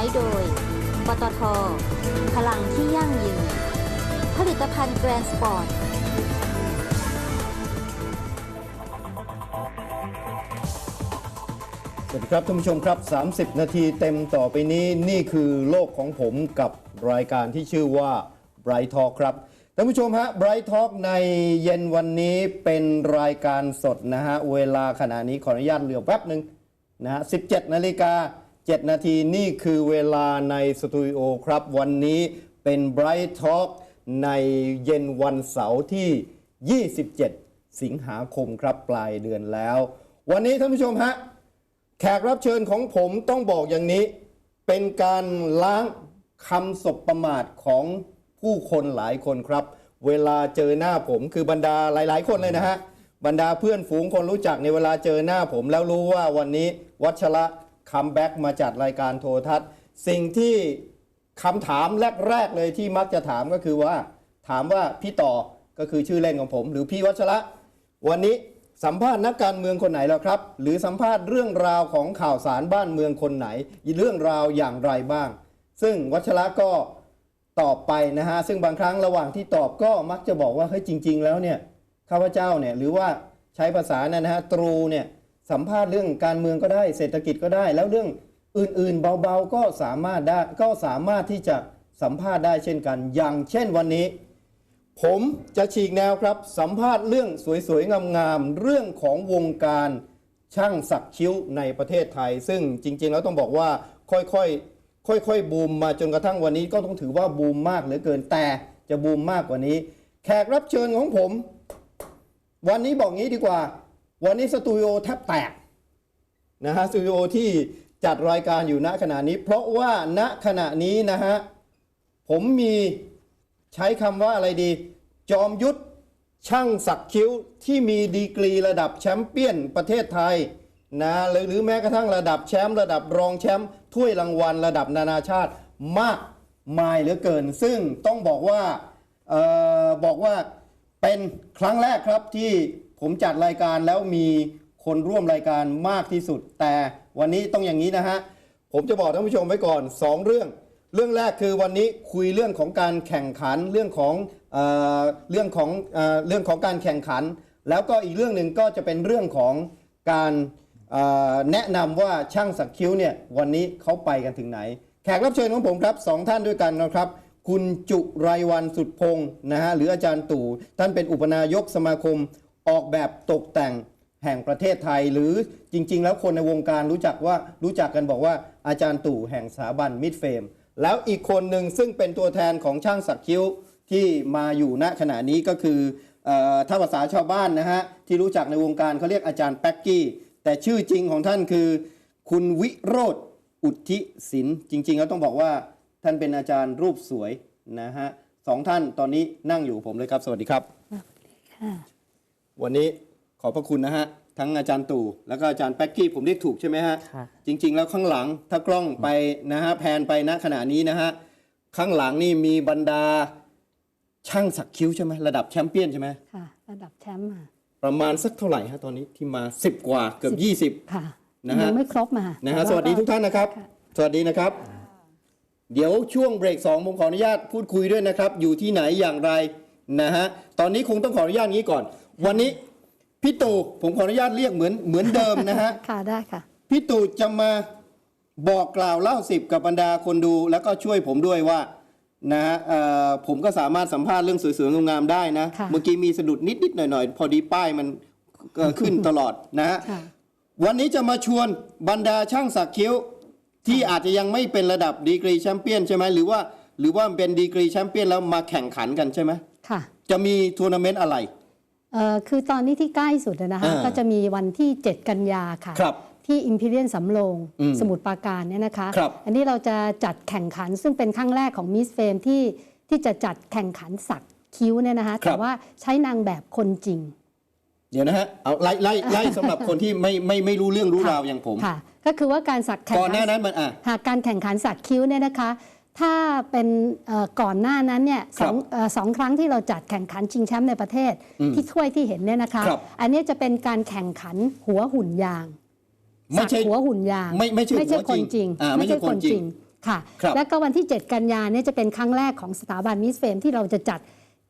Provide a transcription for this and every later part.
ามไบรท์โดย ปตท พลังที่ยั่งยืน ผลิตภัณฑ์แกรนสปอร์ต สวัสดีครับท่านผู้ชมครับ 30 นาทีเต็มต่อไปนี้นี่คือโลกของผมกับรายการที่ชื่อว่า Bright Talk ครับท่านผู้ชมฮะ Bright Talk ในเย็นวันนี้เป็นรายการสดนะฮะ เวลาขณะนี้ขออนุญาตเหลือแป๊บหนึ่งนะฮะ 17 นาฬิกา 7 นาทีนี่คือเวลาในสตูดิโอครับ วันนี้เป็น Bright Talk ในเย็นวันเสาร์ที่ 27 สิงหาคมครับปลายเดือนแล้ว วันนี้ท่านผู้ชมฮะ แขกรับเชิญของผมต้องบอกอย่างนี้ เป็นการล้างคำสบประมาทของผู้คนหลายคนครับ เวลาเจอหน้าผมคือบรรดาหลาย ๆ คนเลยนะฮะบรรดาเพื่อนฝูงคนรู้จักในเวลาเจอหน้าผมแล้วรู้ว่าวันนี้วัชระ คัมแบ็กมาจัดรายการโทรทัศน์ สิ่งที่คำถามแรก ๆ เลยที่มักจะถามก็คือว่า ถามว่าพี่ต่อก็คือชื่อเล่นของผม หรือพี่วัชระ วันนี้สัมภาษณ์นักการเมืองคนไหนแล้วครับ หรือสัมภาษณ์เรื่องราวของข่าวสารบ้านเมืองคนไหนเรื่องราวอย่างไรบ้าง ซึ่งวัชระก็ตอบไปนะฮะซึ่งบางครั้งระหว่างที่ตอบก็มักจะบอกว่าเฮ้ยจริง ๆ แล้วเนี่ยข้าพเจ้าเนี่ยหรือว่าใช้ภาษานะนะฮะตรูเนี่ย สัมภาษณ์เรื่องการเมืองก็ได้เศรษฐกิจก็ได้ แล้วเรื่องอื่นๆ เบาๆก็สามารถได้ก็สามารถที่จะสัมภาษณ์ได้เช่นกัน อย่างเช่นวันนี้ ผมจะฉีกแนวครับ สัมภาษณ์เรื่องสวยๆ งามๆ เรื่องของวงการช่างสักคิ้วในประเทศไทย ซึ่งจริงๆ แล้วต้องบอกว่าค่อยๆ ค่อยๆ บูมมาจนกระทั่งวันนี้ก็ต้องถือว่าบูมมากเหลือเกินแต่จะบูมมากกว่านี้ แขกรับเชิญของผม วันนี้บอกงี้ดีกว่า วันนี้สตูดิโอแทบแตกนะฮะสตูดิโอที่จัดรายการอยู่ณขณะนี้ เพราะว่าณขณะนี้นะฮะผมมีใช้คำว่าอะไรดี จอมยุทธช่างสักคิ้วที่มีดีกรีระดับแชมเปี้ยนประเทศไทยนะหรือหรือแม้กระทั่งระดับแชมป์ระดับรองแชมป์ถ้วยรางวัลระดับนานาชาติมากมายเหลือเกิน ซึ่งต้องบอกว่าเออบอกว่าเป็นครั้งแรกครับที่ ผมจัดรายการแล้วมีคนร่วมรายการมากที่สุด แต่วันนี้ต้องอย่างนี้นะฮะ ผมจะบอกท่านผู้ชมไว้ก่อน 2 เรื่อง เรื่องแรกคือวันนี้คุยเรื่องของการแข่งขันเรื่องของเออเรื่องของเออเรื่องของการแข่งขัน แล้วก็อีกเรื่องหนึ่งก็จะเป็นเรื่องของการเอ่อแนะนำว่าช่างสักคิ้วเนี่ยวันนี้เขาไปกันถึงไหน แขกรับเชิญของผมครับสองท่านด้วยกันนะครับ คุณจุไรวันสุดพงศ์นะฮะหรืออาจารย์ตู่ท่านเป็นอุปนายกสมาคม ออกแบบตกแต่งแห่งประเทศไทย หรือจริง ๆ แล้วคนในวงการรู้จักว่ารู้จักกันบอกว่าอาจารย์ตู่แห่งสถาบันมิดเฟมแล้วอีกคนหนึ่งซึ่งเป็นตัวแทนของช่างสักคิ้วที่มาอยู่ณขณะนี้ก็คืออถ้าภาษาชาวบ้านนะฮะที่รู้จักในวงการเขาเรียกอาจารย์แป๊กกี้แต่ชื่อจริงของท่านคือ คุณวิโรธอุทิศินจริงๆแล้วต้องบอกว่าท่านเป็นอาจารย์รูปสวยนะฮะสองท่านตอนนี้นั่งอยู่ผมเลยครับ สวัสดีครับสวัสดีค่ะ นนี้ขอบพระคุณนะฮะ ทั้งอาจารย์ตู่แล้วก็อาจารย์แป๊กกี้ผมเรียกถูกใช่ไหมฮะ ค่ะ จริง ๆ แล้วข้างหลังถ้ากล้องไปนะฮะแพนไปณขณะนี้นะฮะ ข้างหลังนี่มีบรรดาช่างสักคิ้วใช่ไหมระดับแชมเปี้ยนใช่ไหมค่ะ ระดับแชมป์ค่ะประมาณสักเท่าไหร่ฮะตอนนี้ที่มา 10 กว่าเกือบ 20 ค่ะนะฮะ ยังไม่ครบมานะฮะแต่าสวัสดีทุกท่านนะครับค่ะสวัสดีนะครับ เดี๋ยวช่วงเบรก2ผมขออนุญาตพูดคุยด้วยนะครับ อยู่ที่ไหนอย่างไรนะฮะตอนนี้คงต้องขออนุญาตงี้ก่อน วันนี้พี่ตู่ผมขออนุญาตเรียกเหมือนเหมือนเดิมนะฮะ ค่ะได้ค่ะ พี่ตู่จะมาบอกกล่าวเล่าสิบกับบรรดาคนดูแล้วก็ช่วยผมด้วยว่านะฮะเอ่อผมก็สามารถสัมภาษณ์เรื่องสวยๆงามๆได้นะ ค่ะ เมื่อกี้มีสะดุดนิดๆหน่อยๆ พอดีป้ายมันเอ่อขึ้นตลอดนะฮะ ค่ะ วันนี้จะมาชวนบรรดาช่างสักคิ้ว ที่อาจจะยังไม่เป็นระดับดีกรีแชมเปี้ยนใช่ไหมหรือว่า หรือว่าเป็นดีกรีแชมเปี้ยนแล้วมาแข่งขันกันใช่ไหมค่ะ จะมีทัวร์นาเมนต์อะไรเอ่อ คือตอนนี้ที่ใกล้สุดนะคะอ่าก็จะมีวันที่ 7 กันยาค่ะครับที่อิมพีเรียนสำโรงอืมสมุทรปราการเนี่ยนะคะครับอันนี้เราจะจัดแข่งขันซึ่งเป็นครั้งแรกของมิสเฟมที่ที่จะจัดแข่งขันสักคิ้วเนี่ยนะคะแต่ว่าใช้นางแบบคนจริง เดี๋ยวนะฮะเอาไล่ไล่ไล่สำหรับคนที่ไม่ไม่ไม่รู้เรื่องรู้ราวอย่างผมค่ะ ก็คือว่าการสักแข่งก่อนหขัน้านั้นมันอะหากการแข่งขันสักคิ้วเนี่ยนะคะ ถ้าเป็นเอ่อก่อนหน้านั้นเนี่ยสองเอ่อสองครั้งที่เราจัดแข่งขันชิงแชมป์ในประเทศอืมที่ถ้วยที่เห็นเนี่ยนะคะครับอันนี้จะเป็นการแข่งขันหัวหุ่นยางไม่สักใช่หัวหุ่นยาง ไม่ไม่ใช่ไม่ใช่หัวคจรินงจริงอ่าไม่ใช่คนจริงค่ะครับแล้วก็วันที่ 7 กันยาเนี่ยจะเป็นครั้งแรกของสถาบันมิสเฟมที่เราจะจัด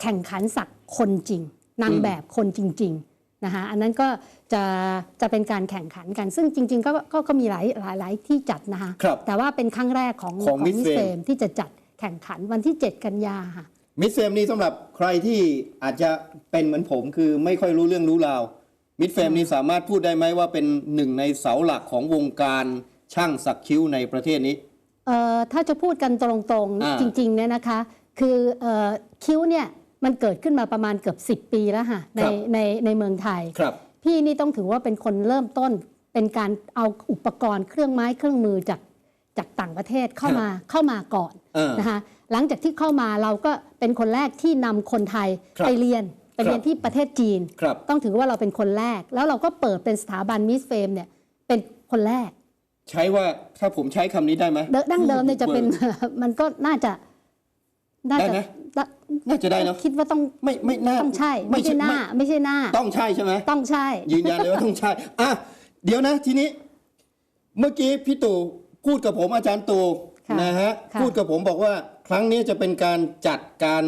แข่งขันสักคนจริงนางแบบคนจริงๆนะคะอันนั้นก็ จะจะเป็นการแข่งขันกัน ซึ่งจริง ๆ ก็ก็ก็มีหลายหลายหลายที่จัดนะคะครับแต่ว่าเป็นครั้งแรกของของ Miss มิส Fame เฟมที่จะจัดแข่งขันวันที่ 7 กันยาค่ะ มิดเฟมนี่สำหรับใครที่อาจจะเป็นเหมือนผมคือไม่ค่อยรู้เรื่องรู้ราวมิดเฟมนี่สามารถพูดได้ไหมว่าเป็นหนึ่งในเสาหลักของวงการช่างสักคิ้วในประเทศนี้ เอ่อถ้าจะพูดกันตรงอ่า ๆจริงๆเนี่ยนะคะ คือเอ่อคิ้วเนี่ยมันเกิดขึ้นมาประมาณเกือบ 10 ปีแล้วค่ะในในในเมืองไทย ครับ พี่นี่ต้องถือว่าเป็นคนเริ่มต้น เป็นการเอาอุปกรณ์เครื่องไม้เครื่องมือจากจากต่างประเทศเข้ามาเข้ามาก่อนเออนะคะหลังจากที่เข้ามาเราก็เป็นคนแรกที่นำคนไทยครับไปเรียนไปเรียนครับที่ประเทศจีนครับต้องถือว่าเราเป็นคนแรก แล้วเราก็เปิดเป็นสถาบันมิสเฟมเนี่ยเป็นคนแรก ใช้ว่าถ้าผมใช้คำนี้ได้ไหมเดิมดั้งเดิมเนี่ยจะเป็นมันก็น่าจะน่าได้จะไหม น่าน่าจะได้เนาะคิดว่าต้องไม่ไม่น่าต้องใช่ ไม่ใช่หน้า ไม่ใช่หน้า ต้องใช่ใช่ไหมต้องใช่ ยืนยันเลยว่าต้องใช่อะเดี๋ยวนะทีนี้ เมื่อกี้พี่ตู่พูดกับผมอาจารย์ตู่ค่ะนะฮะค่ะพูดกับผมบอกว่า ครั้งนี้จะเป็นการจัดการ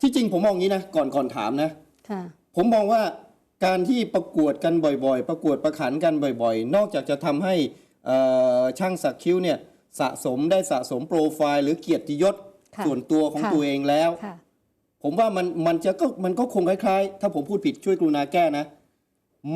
ที่จริงผมมองอย่างนี้นะก่อนก่อนถามนะค่ะผมมองว่าการที่ประกวดกันบ่อยๆ ประกวดประขันกันบ่อยๆ นอกจากจะทำให้เอ่อช่างสักคิ้วเนี่ยสะสมได้สะสมโปรไฟล์ หรือเกียรติยศค่ะ ส่วนตัวของค่ะตัวเองแล้วค่ะผมว่ามันมันจะก็มันก็คงคล้ายๆ ถ้าผมพูดผิดช่วยกรุณาแก้นะ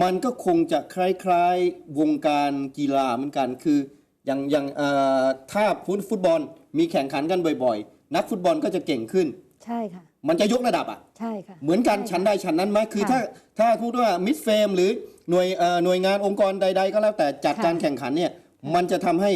มันก็คงจะคล้ายๆวงการกีฬาเหมือนกันคืออย่างอย่างเอ่อถ้าฟุตฟุตบอลมีแข่งขันกันบ่อยๆ นักฟุตบอลก็จะเก่งขึ้น ใช่ค่ะ มันจะยกระดับอะใช่ค่ะเหมือนกันใช่ชั้นใดชั้นนั้นไหมคือค่ะถ้าถ้าพูดว่ามิดเฟมหรือหน่วยเอ่อหน่วยงานองค์กรใด ๆ ก็แล้วแต่จัดค่ะการแข่งขันเนี่ยมันจะทำให้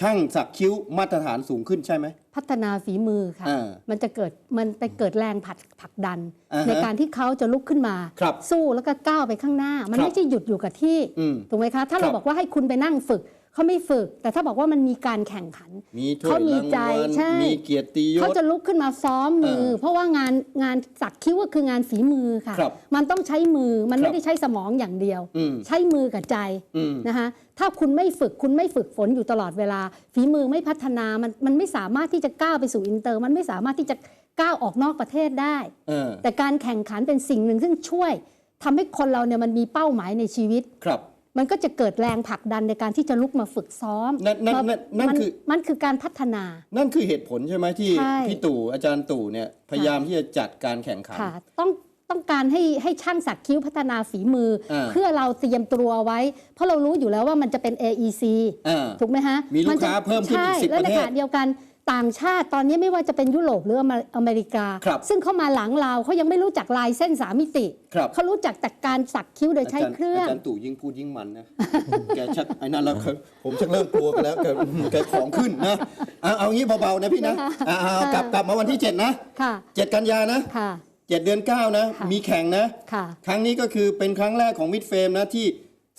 ช่างสักคิ้วมาตรฐานสูงขึ้นใช่ไหม พัฒนาฝีมือค่ะ อ่ามันจะเกิดมันไปเกิดแรงผลักผลักดัน อ่าฮะในการที่เขาจะลุกขึ้นมา ครับสู้แล้วก็ก้าวไปข้างหน้า มันครับไม่ใช่หยุดอยู่กับที่อืมถูกไหมคะ ถ้าคเรารับ บอกว่าให้คุณไปนั่งฝึกเขาไม่ฝึก แต่ถ้าบอกว่ามันมีการแข่งขัน มีถ้วยเขามีรางใจวัลใช่ มีเกียรติยเขาศจะลุกขึ้นมาซ้อมมือ เออเพราะว่างานงานสักคิ้วก็คืองานฝีมือค่ะ ครับมันต้องใช้มือมันครัไม่บได้ใช้สมองอย่างเดียว อืม ใช้มือกับใจอืม นะคะ ถ้าคุณไม่ฝึกคุณไม่ฝึกฝนอยู่ตลอดเวลา ฝีมือไม่พัฒนามันมันไม่สามารถที่จะก้าวไปสู่อินเตอร์ มันไม่สามารถที่จะก้าวออกนอกประเทศได้เออแต่การแข่งขันเป็นสิ่งหนึ่งซึ่งช่วยทำให้คนเราเนี่ยมันมีเป้าหมายในชีวิตครับ มันก็จะเกิดแรงผลักดันในการที่จะลุกมาฝึกซ้อมนั่นนั่นมานั่นนั่นมัคือมันคือการพัฒนา นั่นคือเหตุผลใช่ไหมที่ใช่พี่ตู่อาจารย์ตู่เนี่ยพยายามที่จะจัดการแข่งขันค่ะต้อง ต้องการให้ให้ช่างสักคิ้วพัฒนาฝีมืออาเพื่อเราเตรียมตัวไว้ เพราะเรารู้อยู่แล้วว่ามันจะเป็น AEC อ่าถูกไหมฮะมีลูกนจะค้าเพิ่มขึ้นอีกใช่10และประในเทศขณะเดียวกันต่างชาติตอนนี้ไม่ว่าจะเป็นยุโรปหรืออเมอเมริกาครับซึ่งเข้ามาหลังเราเขายังไม่รู้จักลายเส้นสามมิติครับเขารู้จักแต่การสักคิ้วโดยใช้อาจารย์เครื่องอาจารย์ตู่ยิ่งพูดยิ่งมันนะแกชักไอ้นั่นแล้วครับผมชักเริ่มกลัวกันแล้วแกแกของขึ้นนะเอาเอางี้เบาๆนะพี่นะอ่าเอากลับกลับมาวันที่ 7 นะค่ะ7กันยานะค่ะ 7 เดือน 9 นะ ค่ะมีแข่งนะ ค่ะ ครั้งนี้ก็คือเป็นครั้งแรกของมิดเฟมนะที่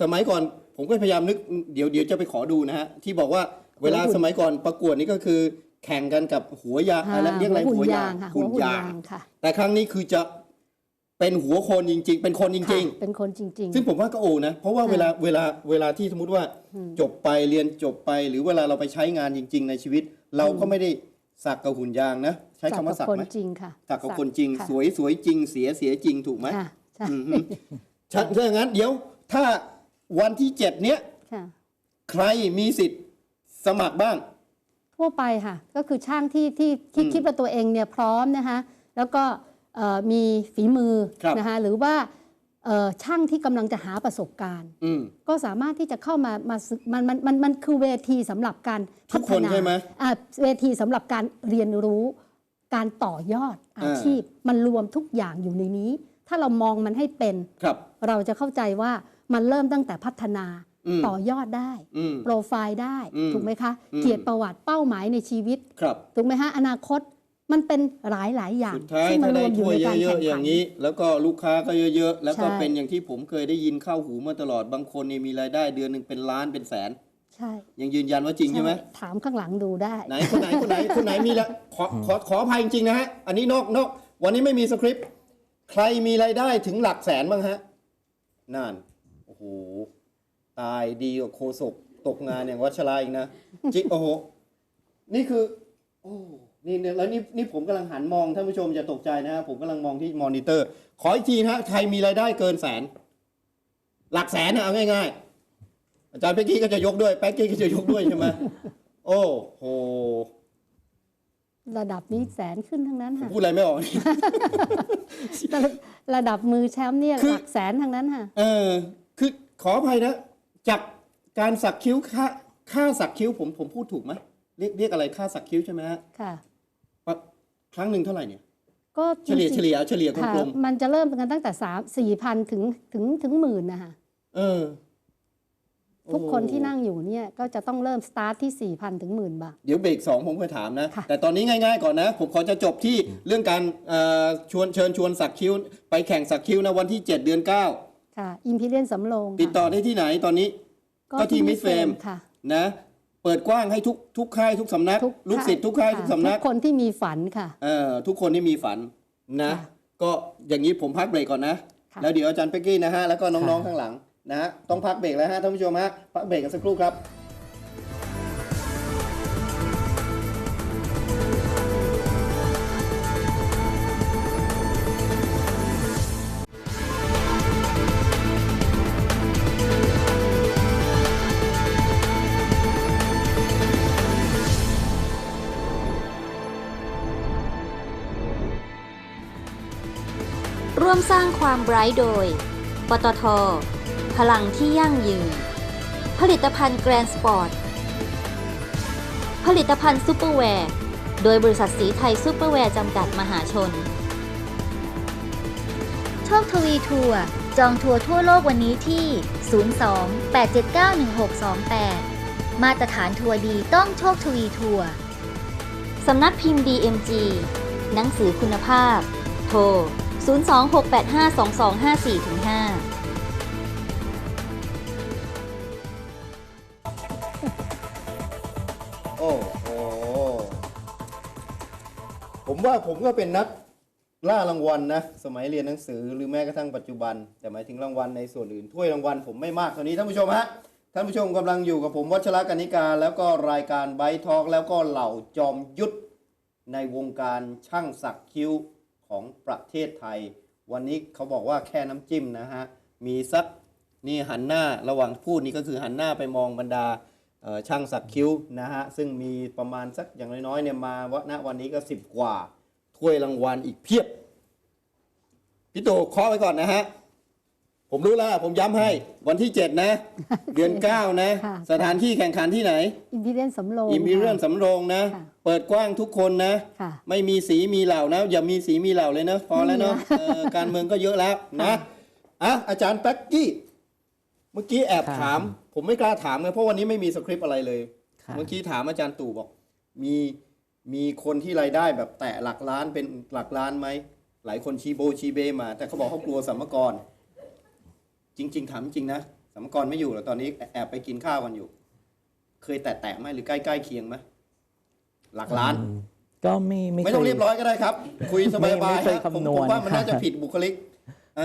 สมัยก่อนผมก็พยายามนึกเดี๋ยวเดี๋ยวจะไปขอดูนะฮะ ที่บอกว่าเวลาหัวหุ่นสมัยก่อนประกวดนี่ก็คือ แข่งกันกับหัวยางอะไรเรียกอะไรหัวหุ่นหัวยายางงค่ะหัหุ่วนหุ่นยาง ยางค่ะแต่ครั้งนี้คือจะเป็นหัวโคนจริง ๆ เป็นคนจริง ค่ะเป็นคนจริง ๆ ซึ่งผมว่าก็โอนะ เพราะว่าค่ะ เวลาเวลาเวลาที่สมมติว่าจบไปเรียนจบไป หรือเวลาเราไปใช้งานจริง ๆ ในชีวิต เราก็ไม่ได้สักกับหุ่นยางนะใช้ๆคำว่าสักคนไหมจริงค่ะสักกับคนจริงค่ะสวยสวยจริงเสียเสียจริงถูกไหมค่ะใช่อืมฮึถ้าถ้าอย่างนั้นเดี๋ยว ถ้าวันที่เจ็ดเนี้ยค่ะใครมีสิทธิ์สมัครบ้าง ทั่วไปค่ะ ก็คือช่างที่ที่ที่อืมคิดว่าตัวเองเนี่ยพร้อมนะคะแล้วก็เอ่อมีฝีมือครับนะคะหรือว่าเอ่อช่างที่กำลังจะหาประสบการณ์อืมก็สามารถที่จะเข้ามามาศึกมันมันมันมันคือเวทีสำหรับการทุกคนพัฒาใช่ไหมอ่าเวทีสำหรับการเรียนรู้ การต่อยอดอาอ่าชีพ มันรวมทุกอย่างอยู่ในนี้ ถ้าเรามองมันให้เป็นครับเราจะเข้าใจว่ามันเริ่มตั้งแต่พัฒนาอืมต่อยอดได้อืมโปรไฟล์ได้อืมถูกไหมคะอืมเกียรติประวัติเป้าหมายในชีวิตครับถูกไหมฮะอนาคตมันเป็นหลายหลายๆอย่างสุดท้ายซึ่งมัถ้านรได้วมอยู่ถ้วยในการเยแข่อะงๆอขัย่านงนี้ แล้วก็ลูกค้าก็เยอะๆ แล้วก็ใช่เป็นอย่างที่ผมเคยได้ยินเข้าหูมาตลอดบางคนนี่มีรายได้เดือนหนึ่งเป็นล้านเป็นแสน ใช่ยังยืนยันว่าจริงใช่ไหมถามข้างหลังดูได้ ไหนคนไหนคนไหนคนไหนมีละขอขอขออภัยจริงๆนะฮะ อันนี้นอกนอกวันนี้ไม่มีสคริปต์ใครมีรายได้ถึงหลักแสนบ้างฮะนั่นโอ้โหตายดีกว่าโคศกตกงานอย่างวัชราอีกนะจิโอ้โหนี่คือ โอ้นี่เนี่ยแล้วนี่นี่ผมกำลังหันมองท่านผู้ชมจะตกใจนะครับผมกำลังมองที่มอนิเตอร์ ขออีกทีนะฮะใครมีรายได้เกินแสน หลักแสนนะเอาง่าย ๆ อาจารย์เป๊กกี้ก็จะยกด้วย แป๊กกี้ก็จะยกด้วยใช่ไหมโอ้โห ระดับนี้แสนขึ้นทั้งนั้นค่ะ พูดอะไรไม่ออก ระระดับมือแชมป์เนี่ยคือหลักแสนทั้งนั้นค่ะ เออ คือขออภัยนะ จากการสักคิ้วค่าค่าสักคิ้วผมผมพูดถูกไหมเรียกเรียกอะไรค่าสักคิ้วใช่ไหมฮะ ค่ะว่าครั้งหนึ่งเท่าไหร่เนี่ย ก็เฉลี่ยจริงๆเฉลี่ยเฉลี่ยกค่ะลมมันจะเริ่มกันตั้งแต่สามสี่พันถึงถึงถึงหมื่นนะคะๆเออ ทุกคนที่โอ้นั่งอยู่เนี่ยก็จะต้องเริ่มสตาร์ทที่ 4,000 ถึงหมื่นบาท เดี๋ยวเบรกสองผมเคยถามนะค่ะแต่ตอนนี้ง่ายๆก่อนนะ ผมขอจะจบที่เรื่องการเอ่อชวนเชิญชวนสักคิ้ว ไปแข่งสักคิ้วนะวันที่ 7 เดือนค่ะอิมพีเรียนสำโรง9ติดต่อได้ที่ไหนตอนนี้ ก็ที่ Miss Fame ค่ะนะเปิดกว้างให้ทุกทุกค่ายทุกสำนักทุกลูกศิษย์ทุกค่ายะทุกสำนัก ทุกคนที่มีฝันค่ะเอ่อทุกคนที่มีฝันนะค่ะก็อย่างนี้ผมพักเบรกก่อนนะค่ะแล้วเดี๋ยวอาจารย์เป๊กกี้นะฮะแล้วก็น้องๆข้างหลัง นะฮะต้องพักเบรกแล้วฮะท่านผู้ชมฮะพักเบรกกันสักครู่ครับร่วมสร้างความไบรท์โดย ปตท พลังที่ยั่งยืน ผลิตภัณฑ์แกรนสปอร์ต ผลิตภัณฑ์ซูเปอร์แวร์ โดยบริษัทสีไทยซูเปอร์แวร์จำกัดมหาชน โชคทวีทัวร์จองทัวร์ทั่วโลกวันนี้ที่ 02-879-1628 มาตรฐานทัวร์ดีต้องโชคทวีทัวร์สำนักพิมพ์ DMG หนังสือคุณภาพ โทร 026852254-5 โอ้ผมว่าผมก็เป็นนักล่ารางวัลนะ สมัยเรียนหนังสือหรือแม้กระทั่งปัจจุบัน แต่หมายถึงรางวัลในส่วนอื่นถ้วยรางวัลผมไม่มากเท่านี้ท่านผู้ชมฮะท่านผู้ชมกำลังอยู่กับผมวัชรกนิกาแล้วก็รายการไบทอกแล้วก็เหล่าจอมยุทธในวงการช่างสักคิ้วของประเทศไทย วันนี้เขาบอกว่าแค่น้ำจิ้มนะฮะ มีสักนี่หันหน้าระหว่างพูดนี่ก็คือหันหน้าไปมองบรรดา ช่างสักคิ้วนะฮะซึ่งมีประมาณสักอย่างน้อยๆเนี่ยมาว่าณวันนี้ก็สิบกว่า ถ้วยรางวัลอีกเพียบ พี่ตู่เคาะไว้ก่อนนะฮะ ผมรู้แล้ว ผมย้ำให้วันที่ 7 นะ เดือน 9 นะ ค่ะ สถานที่แข่งขันที่ไหน อิมพีเรียนสำโรงอิมพีเรียนค่ะ สำโรงนะ ค่ะ เปิดกว้างทุกคนนะ ค่ะ ไม่มีสีมีเหล่านะ อย่ามีสีมีเหล่าเลยนะพอแล้วเนาะไม่มีเออการเมืองก็เยอะแล้วนะอะอาจารย์แป๊กกี้ เมื่อกี้แอบครับถาม ผมไม่กล้าถามเลยเพราะวันนี้ไม่มีสคริปต์อะไรเลยครับเมื่อกี้ถามอาจารย์ตู่บอก มีมีคนที่รายได้แบบแตะหลักล้านเป็นหลักล้านไหมหลายคนชีโบชีเบมา แต่เขาบอกเขากลัวสัมภากรจริง ๆ ถามจริงนะสัมภากรไม่อยู่แล้วตอนนี้แอบไปกินข้าวกันอยู่ เคยแตะแตะๆไหมหรือใกล้ๆเคียงไหมหลักล้านอืมก็ไม่ไม่ไม่ต้องคเรียบร้อยก็ได้ครับ คุยสบายไม่ๆไม่เคยฮะผมคำนวณผมว่ามันน่าจะผิดบุคลิก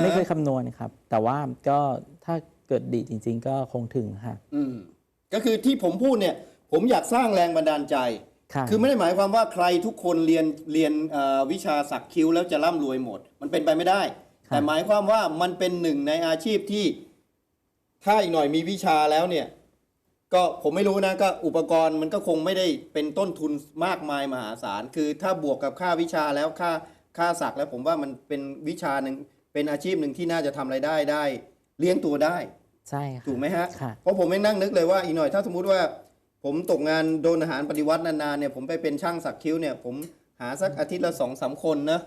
ไม่เคยอ่าคำนวณครับ แต่ว่าก็ถ้า เกิดดีจริง ๆ ก็คงถึงค่ะอืมก็คือที่ผมพูดเนี่ย ผมอยากสร้างแรงบันดาลใจ ค่ะคือไม่ได้หมายความว่าใครทุกคนเรียนเรียนเอ่อวิชาสักคิ้วแล้วจะร่ำรวยหมด มันเป็นไปไม่ได้ครับแต่หมายความว่ามันเป็นหนึ่งในอาชีพที่ ถ้าอีกหน่อยมีวิชาแล้วเนี่ย ก็ผมไม่รู้นะก็อุปกรณ์มันก็คงไม่ได้เป็นต้นทุนมากมายมหาศาล คือถ้าบวกกับค่าวิชาแล้วค่าค่าสักแล้วผมว่ามันเป็นวิชาหนึ่งเป็นอาชีพหนึ่งที่น่าจะทำรายได้ได้ เลี้ยงตัวได้ ใช่ค่ะ ถูกไหมฮะ ค่ะ เพราะผมไม่นั่งนึกเลยว่าอีกหน่อยถ้าสมมุติว่า ผมตกงานโดนอาหารปฏิวัตินานๆเนี่ยผมไปเป็นช่างสักคิ้วเนี่ยผมหาสักอาทิตย์ละสองสามคนนะ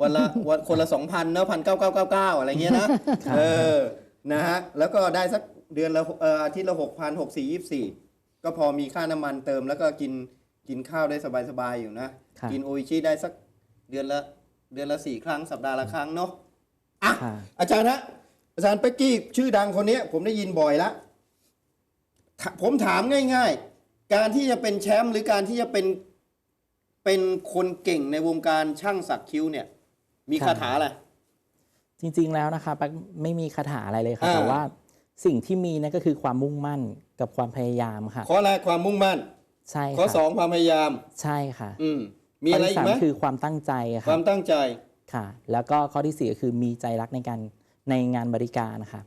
วันละวันคนละสองพันนะพันเก้าเก้าเก้าเก้าอะไรเงี้ยนะเออนะฮะแล้วก็ได้สักเดือนละเอ่ออาทิตย์ละหกพันหกสี่ยี่สี่ก็พอมีค่าน้ำมันเติมแล้วก็กินกินข้าวได้สบายๆอยู่นะ ค่ะ กินโออิชิได้สักเดือนละเดือนละสี่ครั้งสัปดาห์ละครั้งเนาะ อะ ค่ะ อาจารย์ฮะ อาจารย์เป๊กกี้ชื่อดังคนเนี้ยผมได้ยินบ่อยแล้วถผมถามง่ายๆ การที่จะเป็นแชมป์หรือการที่จะเป็นเป็นคนเก่งในวงการช่างสักคิ้วเนี่ย มีครัคาบถาอะไรจริง ๆ แล้วนะคะแป๊กไม่มีคาถาอะไรเลยค่ะอ่าแต่ว่าสิ่งที่มีนั่นก็คือความมุ่งมั่นกับความพยายามค่ะข้อแรกความมุ่งมั่น ใช่ข้อค่ะสองความพยายาม ใช่ค่ะ อืมมีอะไรอีข้กที่ไหมสามคือความตั้งใจคค่ะวามตั้งใจค่ะ แล้วก็ข้อที่สี่ก็คือมีใจรักในการ ในงานบริการค่ะ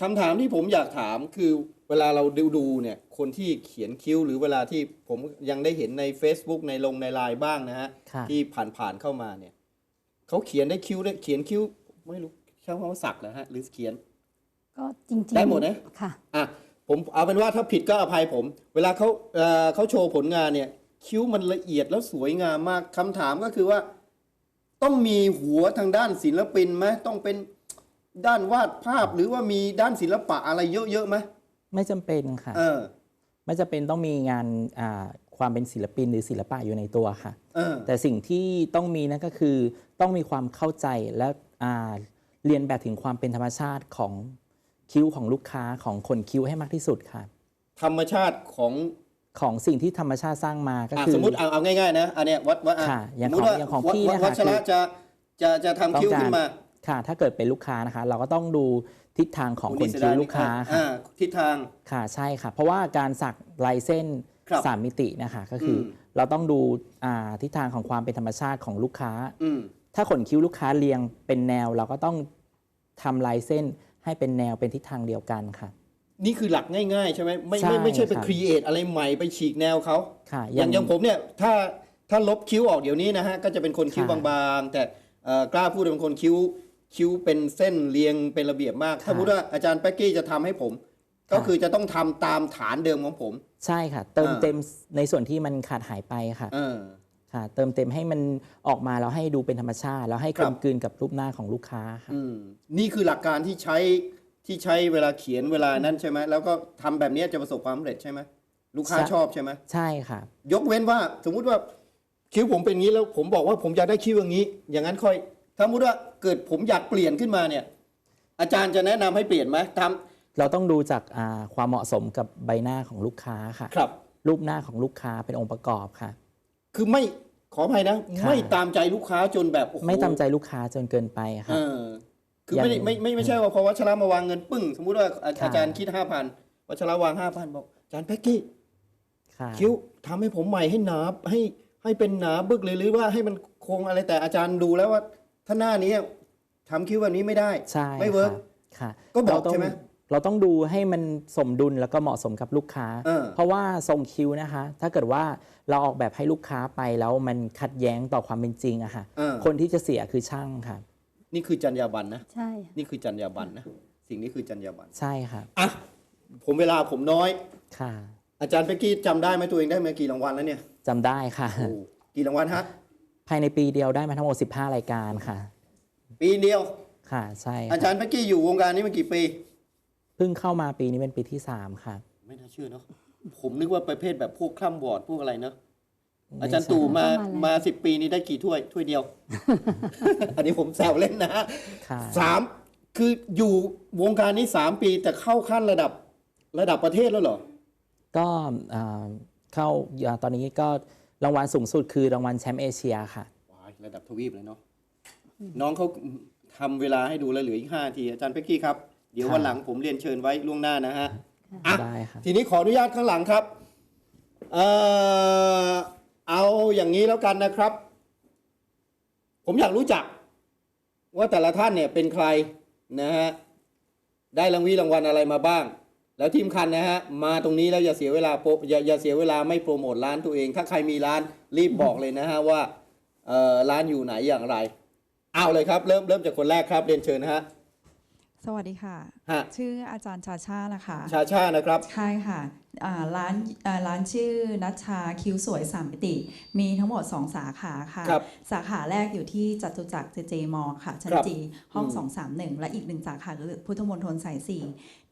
คำถามที่ผมอยากถามคือเวลาเราดูดูเนี่ยคนที่เขียนคิ้วหรือเวลาที่ผมยังได้เห็นใน Facebook ในลงในไลน์บ้างนะฮะค่ะที่ผ่านๆเข้ามาเนี่ยเขาเขียนได้คิ้วได้เขียนคิ้ว ไม่รู้ใช้คำว่าสักเหรอฮะหรือเขียน ก็จริงๆได้หมดนะ ค่ะ อะผมเอาเป็นว่าถ้าผิดก็อภัยผม เวลาเขาเอ่อเขาโชว์ผลงานเนี่ย คิ้วมันละเอียดแล้วสวยงามมากคำถามก็คือว่า ต้องมีหัวทางด้านศิลปินไหมต้องเป็น ด้านวาดภาพหรือว่ามีด้านศิลปะอะไรเยอะๆไหมไม่จำเป็นค่ะ เออ ไม่จำเป็นต้องมีงานอ่าความเป็นศิลปินหรือศิลปะอยู่ในตัวค่ะ เออ แต่สิ่งที่ต้องมีนั่นก็คือต้องมีความเข้าใจและอ่าเรียนแบบถึงความเป็นธรรมชาติของคิ้วของลูกค้าของคนคิ้วให้มากที่สุดค่ะ ธรรมชาติของของสิ่งที่ธรรมชาติสร้างมาก็อะคือ สมมติเอาเอาง่ายๆนะอันเนี้ยวัดวัดอะค่ะอย่างสมมติว่าของอย่างของวัดพี่วัดนะคะวัชระคือจะจะจะทำคิ้วขึ้นมา ค่ะ ถ้าเกิดเป็นลูกค้านะคะ เราก็ต้องดูทิศทางของโอ้คนเสียคิ้ดายวลูกค้าอ่ค่ะอ่ทิศทาง ค่ะใช่ค่ะ เพราะว่าการสักลายเส้นครับสามมิตินะคะก็คืออม เราต้องดูอ่าทิศทางของความเป็นธรรมชาติของลูกค้า อืม ถ้าขนคิ้วลูกค้าเรียงเป็นแนว เราก็ต้องทำลายเส้นให้เป็นแนวเป็นทิศทางเดียวกันค่ะ นี่คือหลักง่ายๆ ใช่ไหมไม่ใช่ไม่ไม่ใช่ไปครับ ครีเอทอะไรใหม่ไปฉีกแนวเขาค่ะ อย่างอย่างผมเนี่ยถ้าถ้าลบคิ้วออกเดี๋ยวนี้นะฮะก็จะเป็นคนคิ้วค่ะ บางๆ แต่เอ่อกล้าพูดว่าเป็นคนคิ้ว คิ้วเป็นเส้นเรียงเป็นระเบียบมาก ถ้าพูดว่าอาจารย์แป๊กกี้จะทำให้ผม ก็คือจะต้องทำตามฐานเดิมของผม ใช่ค่ะ เติมอ่าเต็มในส่วนที่มันขาดหายไปค่ะเออค่ะ เติมเต็มให้มันออกมาแล้วให้ดูเป็นธรรมชาติ แล้วให้คกรัลบมกลืนกับรูปหน้าของลูกค้าค่ะอืมนี่คือหลักการที่ใช้ที่ใช้เวลาเขียนเวลานั้นใช่ไหมแล้วก็ทำแบบนี้จะประสบความสำเร็จใช่ไหมลูกค้าใช่ชอบใช่ไหมใช่ค่ะ ยกเว้นว่าสมมุติว่าคิ้วผมเป็นอย่างนี้แล้วผมบอกว่าผมอยากได้คิ้วอย่างนี้ อย่างนั้นค่อยถ้าสมมติว่า เกิดผมอยากเปลี่ยนขึ้นมาเนี่ย อาจารย์จะแนะนำให้เปลี่ยนไหมตามเราต้องดูจากอ่าความเหมาะสมกับใบหน้าของลูกค้าค่ะ ครับ รูปหน้าของลูกค้าเป็นองค์ประกอบค่ะ คือไม่ขออภัยนะ ค่ะ ไม่ตามใจลูกค้าจนแบบโอ้โหไม่ตามใจลูกค้าจนเกินไปเอค่ะ อคือไม่ได้อย่างไม่ไม่ไม่ใช่ว่าพอวัชระมาวางเงินปึ้ง สมมุติว่าอาค่ะ อาจารย์คิดห้าพันวัชระวางห้าพันบอกอาจารย์แพ็กกี้ค่ะคิ้วทำให้ผมใหม่ให้หนาให้ให้เป็นหนาบึกเลยหรือว่าให้มันโครงอะไรแต่อาจารย์ดูแล้วว่า ถ้าหน้านี้ทำคิ้วแบบนี้ไม่ได้ ใช่ไม่เวิร์ก ค่ะค่ะก็บอกเราต้งใช่ไหมเราต้องดูให้มันสมดุลแล้วก็เหมาะสมกับลูกค้า เออ เพราะว่าทรงคิ้วนะคะ ถ้าเกิดว่าเราออกแบบให้ลูกค้าไปแล้วมันขัดแย้งต่อความเป็นจริงอะค่ะ เออคนที่จะเสียคือช่างค่ะ นี่คือจรรยาบรรณนะ ใช่ นี่คือจรรยาบรรณนะ สิ่งนี้คือจรรยาบรรณใช่ค่ะอะ ผมเวลาผมน้อย ค่ะอาจารย์เป๊กกี้จำได้ไหมตัวเองได้มากี่รางวัลแล้วเนี่ยจำได้ค่ะ โอ้กี่รางวัลฮะ ภายในปีเดียวได้มาทั้งหมด 15 รายการค่ะ ปีเดียว ค่ะ ใช่อาค่ะจารย์เป๊กกี้อยู่วงการนี้มากี่ปี เพิ่งเข้ามาปีนี้เป็นปีที่ 3 ค่ะ ไม่น่าเชื่อเนาะผมนึกว่าประเภทแบบพวกคล่ำวอร์ดพวกอะไรเนาะไม่อาจารย์ตู่มาเข้ามาแล้วมาสิบปีนี้ได้กี่ถ้วยถ้วยเดียว อันนี้ผมแซวเล่นนะฮะค่ะสามคืออยู่วงการนี้สามปีแต่เข้าขั้นระดับระดับประเทศแล้วเหรอ ก็อ่าเข้าอ่าตอนนี้ก็ รางวัลสูงสุดคือรางวัลแชมป์เอเชียค่ะ ว้ายระดับทวีปเลยเนาะน้องเขาทำเวลาให้ดูแล้วเหลืออีกห้าทีอาจารย์เป๊กกี้ครับ เดี๋ยวครับวันหลังผมเรียนเชิญไว้ล่วงหน้านะฮะอะได้ค่ะทีนี้ขออนุญาตข้างหลังครับเอ่อเอาอย่างนี้แล้วกันนะครับ ผมอยากรู้จัก ว่าแต่ละท่านเนี่ยเป็นใครนะฮะได้รางวีรางวัลอะไรมาบ้าง แล้วทีมคันนะฮะมาตรงนี้แล้วอย่าเสียเวลาโปรอย่าอย่าเสียเวลาไม่โปรโมทร้านตัวเอง ถ้าใครมีร้านรีบบอกเลยนะฮะว่าเอ่อร้านอยู่ไหนอย่างไร เอาเลยครับ เริ่มเริ่มจากคนแรกครับเรียนเชิญนะฮะ สวัสดีค่ะ ฮะ ชื่ออาจารย์ชาชานะคะ ชาชานะครับ ใช่ค่ะอ่า ร้านอ่าร้านชื่อนัชชาคิ้วสวยสามมิติ มีทั้งหมด 2 สาขาค่ะ ครับสาขาแรกอยู่ที่จตุจักรเจเจมอค่ะ ชั้นครับจีห้อง อืม 231 และอีกหนึ่งสาขาคือพุทธมณฑลสายสี่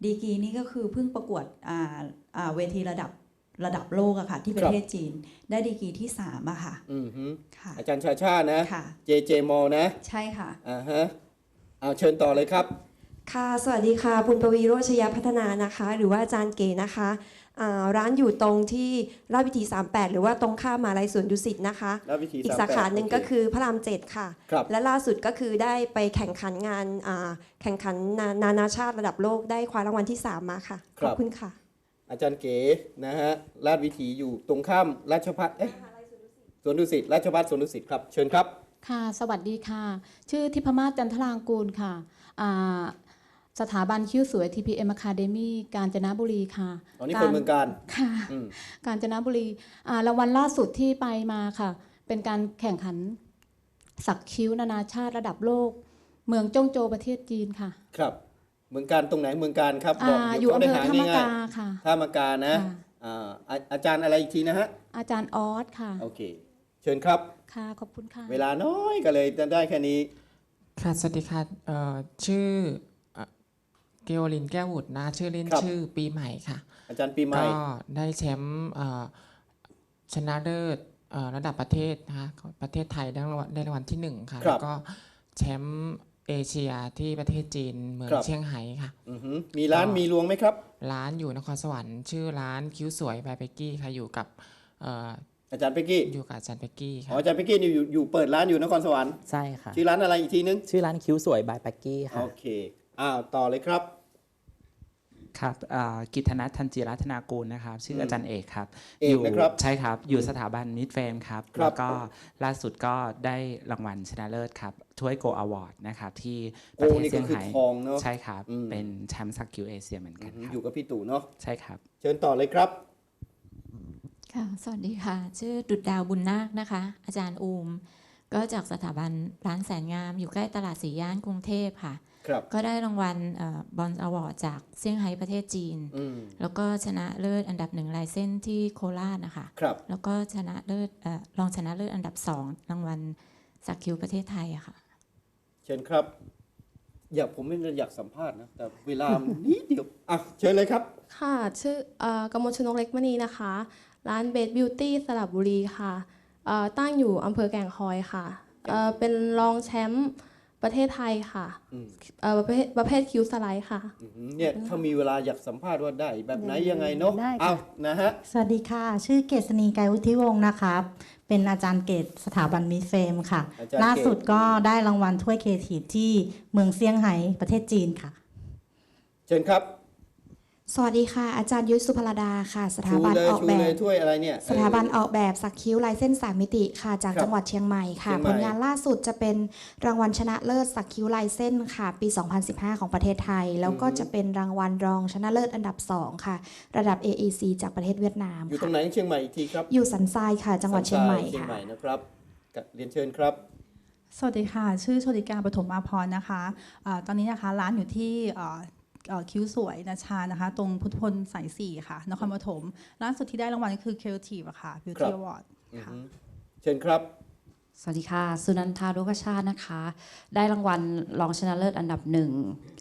ดีกรีนี่ก็คือเพิ่งประกวดอ่าอ่าเวทีระดับระดับโลกอะค่ะ ที่ประเทศจีน ได้ดีกรีที่3อะค่ะอือฮึค่ะอาจารย์ชาชานะ ค่ะ เจเจมอลนะ ใช่ค่ะ อ่าฮะ เอาเชิญต่อเลยครับ ค่ะ สวัสดีค่ะ ปุณปวีโรชยพัฒนานะคะ หรือว่าอาจารย์เก๋นะคะอ่า ร้านอยู่ตรงที่ราชวิถี 38 หรือว่าตรงข้ามมหาลัยสวนดุสิตนะคะแล้ววิธีอีกสาขาหนึ่ง38ก็คือพระรามเจ็ดค่ะ ครับ และล่าสุดก็คือได้ไปแข่งขันงานอ่าแข่งขันนานานาชาติระดับโลกได้คว้ารางวัลที่ 3 มาค่ะ คขรัอบบคุณค่ะ อาจารย์เก๋นะฮะราชวิถีอยู่ตรงข้ามราชพัฒเอ๊ะสวนดุสิตราชพัฒสวนดุสิตครับ เชิญครับ ค่ะ สวัสดีค่ะ ชื่อทิพมาศจันทรางกูลค่ะอ่า สถาบันคิ้วสวย TPM Academy กาญจนบุรีค่ะอ๋อนี่คนเมืองการค่ะอืมกาญจนบุรีอ่ารางวัลล่าสุดที่ไปมาค่ะ เป็นการแข่งขันสักคิ้วนานาชาติระดับโลก เมืองจงโจวประเทศจีนค่ะ ครับ เมืองการตรงไหนเมืองการครับอาบอกอเดี๋ยยู่วเขาอำได้เภอหาธรรมง่ายกาค่ะๆท่ามากานะค่ะอ่าอาอาจารย์อะไรอีกทีนะฮะ อาจารย์ออสค่ะ โอเค เชิญครับ ค่ะ ขอบคุณค่ะ เวลาน้อยก็เลยจะได้แค่นี้ ค่ะ สวัสดีค่ะเอ่อชื่อ เอ่อเกวลินแก้วบุตรนะ ชื่อเล่นครับ ชื่อปีใหม่ค่ะ อาจารย์ปีใหม่ก็ได้แชมป์เอ่อชนะเลิศเอ่อระดับประเทศนะคะของประเทศไทยได้รางวัลได้รางวัลที่หนึ่งค่ะครับแล้วก็แชมป์เอเชียที่ประเทศจีนเมืองครับเชียงไฮ้ค่ะ อือหือมีร้านมีรวงไหมครับ ร้านอยู่นครสวรรค์ชื่อร้านคิ้วสวยบายเบกกี้ค่ะอยู่กับเอ่ออาจารย์เป๊กกี้อยู่กับอาจารย์เบกกี้อ๋ค่ะ ออาจารย์เป๊กกี้นี่อยู่อยู่เปิดร้านอยู่นครสวรรค์ใช่ค่ะ ชื่อร้านอะไรอีกทีนึง ชื่อร้านคิ้วสวยบายแป๊กกี้ค่ะ โอเค อ้าว ต่อเลยครับ ครับอ่ากิตนัททันจิรัตนากูลนะครับ ชื่ออาจารย์เอกครับเอกยู่นะครับใช่ครับ อยู่สถาบันมิดเฟมครับครับ แล้วก็ล่าสุดก็ได้รางวัลชนะเลิศครับถ้วยโกอวอร์ดนะครับ ที่ประเทศโอ้นี่ก็เซี่ยงคือไฮ้ทองเนอะใช่ครับอืมเป็นแชมป์สักคิวเอเชียเหมือนกันครับ อยู่กับพี่ตู่เนาะใช่ครับ เชิญต่อเลยครับค่ะสวัสดีค่ะ ชื่อดุดดาวบุญนาคนะคะ อาจารย์อูม ก็จากสถาบันร้านแสนงามอยู่ใกล้ตลาดสีย่านกรุงเทพค่ะครับ ก็ได้รางวัลบอลอวอร์ดจากเซี่ยงไฮ้ประเทศจีนอืมแล้วก็ชนะเลิศอันดับหนึ่งลายเส้นที่โคราชนะคะครับแล้วก็ชนะเลิศเอ่อรองชนะเลิศอันดับสองรางวัลสักคิวประเทศไทยอะค่ะ เชิญครับ อยากผมไม่ได้อยากสัมภาษณ์นะแต่เวลามันนิดเดียวอะเชิญเลยครับ ค่ะ ชื่อเอ่อกมลชนกเล็กมณีนะคะ ร้านเบสบิวตี้สระบุรีค่ะเอ่อตั้งอยู่อำเภอแก่งคอยค่ะเอ่อเป็นรองแชมป์ ประเทศไทยค่ะอืมเอ่อประเภทประเภทคิวสไลด์ค่ะ อื้อหือเนี่ยถ้ามีเวลาอยากสัมภาษณ์ว่าได้ แบบไหนยังไงเนาะได้ค่ะ เอานะฮะ สวัสดีค่ะ ชื่อเกษณีไกรวุฒิวงศ์นะคะ เป็นอาจารย์เกตสถาบันมิสเฟมค่ะ อาจารย์เกต ล่าสุดก็ได้รางวัลถ้วยเคทีฟที่เมืองเซี่ยงไฮ้ประเทศจีนค่ะ เชิญครับ สวัสดีค่ะ อาจารย์ยุ้ยสุภรดาค่ะ สถาชูบันเลยออกชูแบเลยบถ้วยอะไรเนี่ย สถาบันเอออกแบบสักคิ้วลายเส้นสามมิติค่ะ จากครับจังหวัดเชียงใหม่ค่ะเชียงใหม่ผลงานล่าสุดจะเป็นรางวัลชนะเลิศสักคิ้วลายเส้นค่ะ ปี 2015 ของประเทศไทย แล้วก็จะเป็นรางวัลรองชนะเลิศอันดับ 2 ค่ะ ระดับ AEC จากประเทศเวียดนามอยู่ตรค่ะงไหนเชียงใหม่อีกทีครับ อยู่สันทรายค่ะ จังหวัดเชียงใหม่เชียงค่ะใหม่นะครับกะเรียนเชิญครับสวัสดีค่ะ ชื่อโชติการปฐมอาพรนะคะอาตอนนี้นะคะร้านอยู่ที่เอ่อเอ่อ คิ้วสวยนาชานะคะ ตรงพุทธพลสายสี่ค่ะ นครปฐมร้านสุดที่ได้รางวัลก็คือ Creative อะค่ะค Beauty รับ Award อือหือเชิญครับ สวัสดีค่ะ สุนันทารุกชาตินะคะ ได้รางวัลรองชนะเลิศอันดับหนึ่ง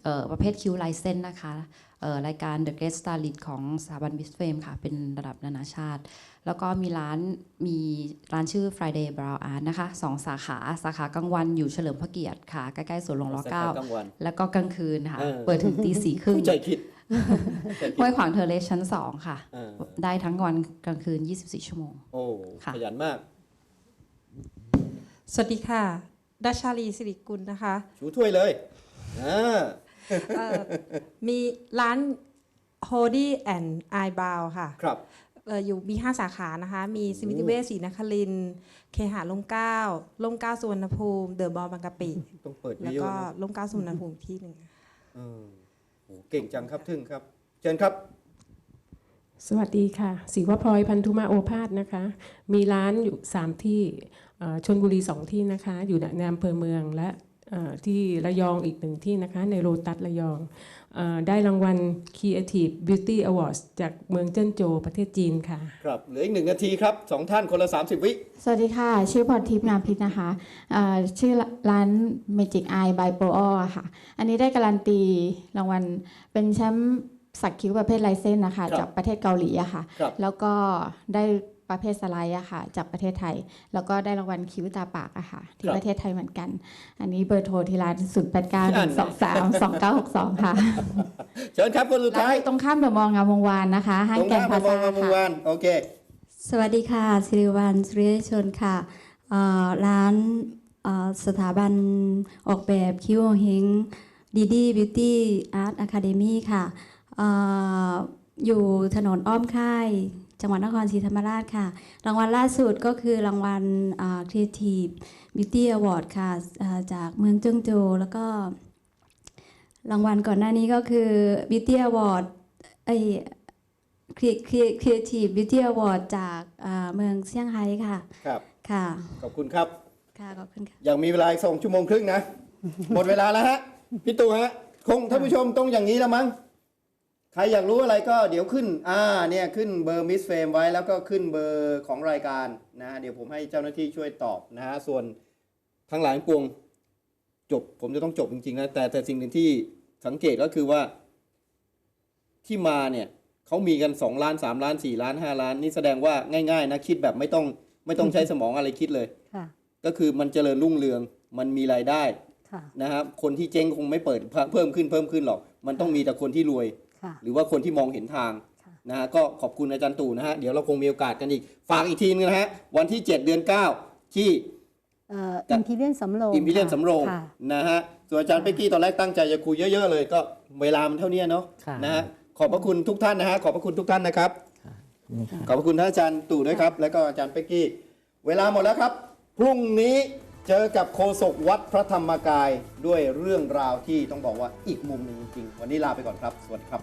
เอ่อประเภทคิวไลเซนนะคะเอ่อรายการ The Great Starlet ของสถาบันบิสเฟมค่ะ เป็นระดับนานาชาติ แล้วก็มีร้านมีร้านชื่อ Friday Brown Art นะคะสองสาขาสาขากลางวันอยู่เฉลิมพระเกียรติค่ะ ใกล้ๆสวนหลวงรสาเก้าขากลางวันแล้วก็กลางคืนค่ะเออเปิดถึงตีสี่ครึ่งเข้าใจผิดห้วยขวางเทอร์เลสชั้นสองค่ะเออได้ทั้งวันกลางคืน 24 ชั่วโมง โอ้ค่ะขยันมาก สวัสดีค่ะดัชชาลีสิริกุลนะคะ ชูถ้วยเลยอ่าเอ่อ มีร้าน h o d y and Eyebrow ค่ะครับเอ่ออยู่มี5สาขานะคะ มีสมิติเวชศรีนครินทร์เคหาลมเกล้าลมเกล้าสุวรรณภูมิ เดอะบอลบางกะปิต้องเปิดแล้วเยอะก็ๆนะลมเกล้าสุวรรณภูมิอีกที่หนึ่งเออโหเก่งจังครับทึ่งครับ เชิญครับ สวัสดีค่ะศิวพลอยพันธุมาโอภาสนะคะ มีร้านอยู่3ที่เอ่อชนบุรี2ที่นะคะ อยู่ในอำเภอเมืองและเอ่อ ที่ระยองอีกหนึ่งที่นะคะ ในโรตัสระยองเออได้รางวัล Creative Beauty Awards จากเมืองเจิ้นโจวประเทศจีนค่ะ ครับ เหลืออีกหนึ่งนาทีครับสองท่านคนละ 30 วิ สวัสดีค่ะ ชื่อพรทิพย์งามพิษนะคะเอ่อชื่อร้าน Magic Eye by Pro ค่ะ อันนี้ได้การันตีรางวัลเป็นแชมป์สักคิ้วประเภทลายเส้นนะคะครับจากประเทศเกาหลีอะค่ะครับแล้วก็ได้ ประเภทสไลด์อะค่ะ จากประเทศไทย แล้วก็ได้รางวัลคิ้วตาปากอะค่ะ ที่ครับประเทศไทยเหมือนกัน อันนี้เบอร์โทรที่ร้าน0 8 9นั่น1 2 3 2 9 6 2ค่ะเชิญครับคนสุดท้ายตรงข้ามเดอะมอลล์งามวงวานนะคะห้างตรงแกข้านมพามาซามาเมื่อค่ะวานโอเค สวัสดีค่ะสิริวัลสุริยชนค่ะเอ่อร้านเอ่อสถาบันออกแบบคิวเฮงดีดีบิวตี้อาร์ตอะคาเดมีค่ะเอ่ออยู่ถนนอ้อมค่าย จังหวัดนครศรีธรรมราชค่ะ รางวัลล่าสุดก็คือรางวัลเอ่อ Creative Beauty Award ค่ะเอ่อจากเมืองเจิ้งโจวแล้วก็ รางวัลก่อนหน้านี้ก็คือ Beauty Award ไอ Creative Beauty Award จากอ่าเมืองเซี่ยงไฮ้ค่ะ ครับ ค่ะ ขอบคุณครับ ค่ะ ขอบคุณค่ะ ยังมีเวลาอีกสองชั่วโมงครึ่งนะ หมดเวลาแล้วฮะ พี่ตู่ฮะ คงท่านผู้ชมต้องอย่างนี้แล้วมั้ง ใครอยากรู้อะไรก็เดี๋ยวขึ้น อ่า เนี่ยขึ้นเบอร์มิสเฟมไว้แล้วก็ขึ้นเบอร์ของรายการนะฮะ เดี๋ยวผมให้เจ้าหน้าที่ช่วยตอบนะฮะ ส่วนทั้งหลายปวงจบ ผมจะต้องจบจริงๆนะ แต่แต่สิ่งหนึ่งที่สังเกตก็คือว่า ที่มาเนี่ยเขามีกัน 2 ล้าน 3 ล้าน 4 ล้าน 5 ล้าน นี่แสดงว่าง่ายๆนะคิดแบบไม่ต้องไม่ต้องใช้สมองอะไรคิดเลยค่ะก็คือมันเจริญรุ่งเรืองมันมีรายได้ค่ะนะครับคนที่เจ๊งคงไม่เปิดเพิ่มขึ้นเพิ่มขึ้นหรอก มันต้องมีแต่คนที่รวยค่ะ หรือว่าคนที่มองเห็นทางนะฮะก็ขอบคุณอาจารย์ตู่นะฮะเดี๋ยวเราคงมีโอกาสกันอีก ฝากอีกทีนึงนะฮะวันที่ 7 เดือน 9 ที่อิมพีเรียนสำโรงอิมพีเรียนค่ะสำโรงค่ะนะฮะส่วนอาจารย์เป๊กกี้ตอนแรกตั้งใจจะคุยเยอะๆเลย ก็เวลามันเท่านี้เนาะค่ะนะฮะขอบพระคุณทุกท่านนะฮะขอบพระคุณทุกท่านนะครับขอบพระคุณท่านอาจารย์ตู่ด้วยครับ แล้วก็อาจารย์เป๊กกี้ เวลาหมดแล้วครับ พรุ่งนี้ เจอกับโคศกวัดพระธรรมกายด้วยเรื่องราวที่ต้องบอกว่าอีกมุมหนึ่งจริงๆ วันนี้ลาไปก่อนครับ สวัสดีครับ